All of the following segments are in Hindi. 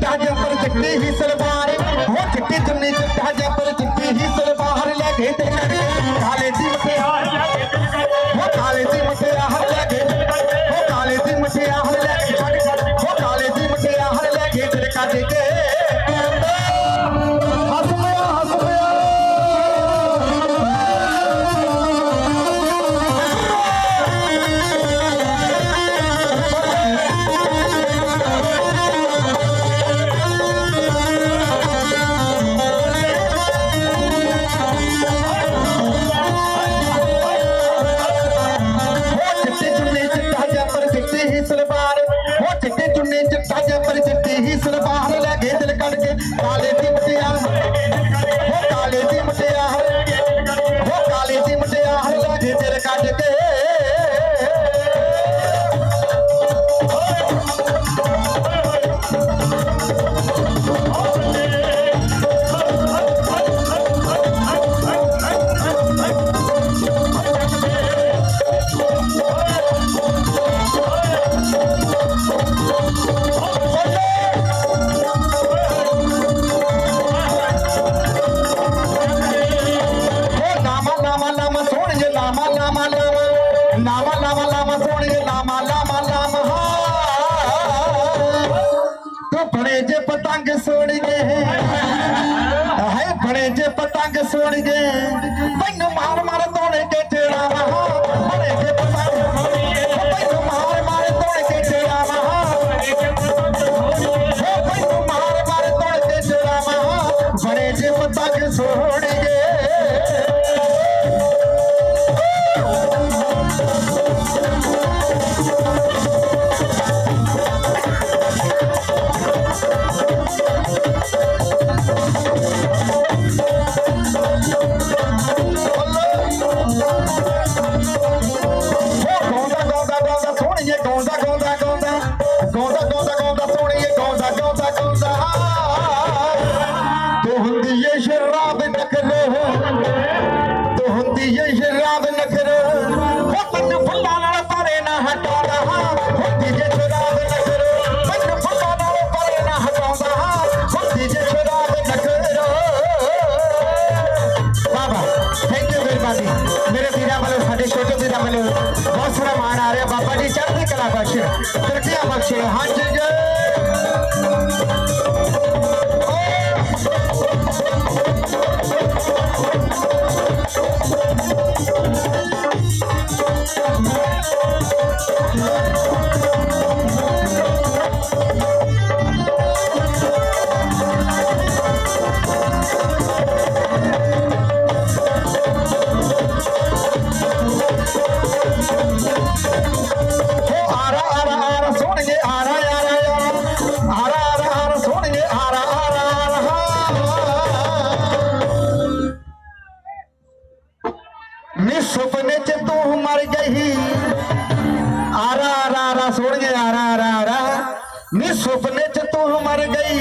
ದಾಟಿಯ ಪರ ಜಗದೇ Valeu! रंग छोड़ गए मैं मार मार धोने के टेड़ा रहा। हरे के पसंद मैनू मार मार धोने के टेड़ा रहा। मैनू मार मार धोने के टेड़ा रहा। बड़े जे पतंग छोड़ बस रमाना रे बाबा जी चढ़ती कला बख्शे तृतीय बख्शे हाँ जी जय सुन के आ रहा आ रहा आ रहा मैं सुपने च तू मर गई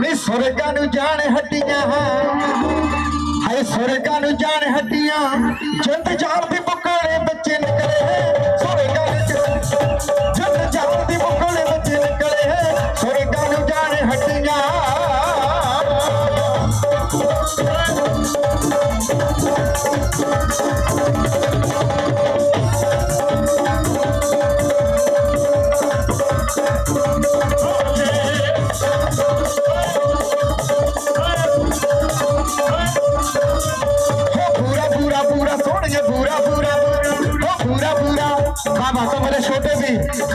ਨੀ ਸੁਰਗਾਂ ਨੂੰ ਜਾਣ ਹੱਡੀਆਂ ਹਾਏ ਸੁਰਗਾਂ ਨੂੰ ਜਾਣ ਹੱਡੀਆਂ। ਜਿੰਦ ਜਾਣ ਦੀ ਬੁੱਕਲੇ ਬੱਚੇ ਨਿਕਲੇ। ਸੁਰਗਾਂ ਨੂੰ ਜਿੰਦ पूरा सोड़िए पूरा पूरा ओ पूरा पूरा बाबा तो मेरे छोटे भी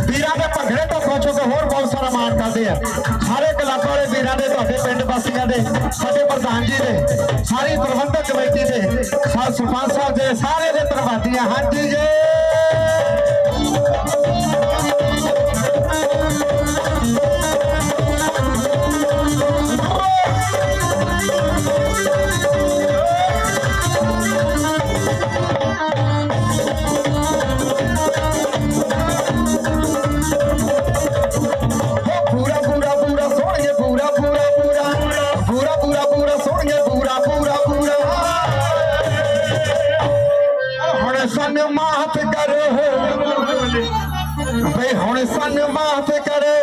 बीरा ने पगड़े तो सोचो तो और बहुत सारा मान करते हैं सारे कलाकार वाले बीरा ने तोडे पिंड वासियों के साडे प्रधान जी ने सारी प्रबंधक कमेटी ने सरपंच साहब के सारे के धनवादी हाँ जी जी। আহসান মাফ করে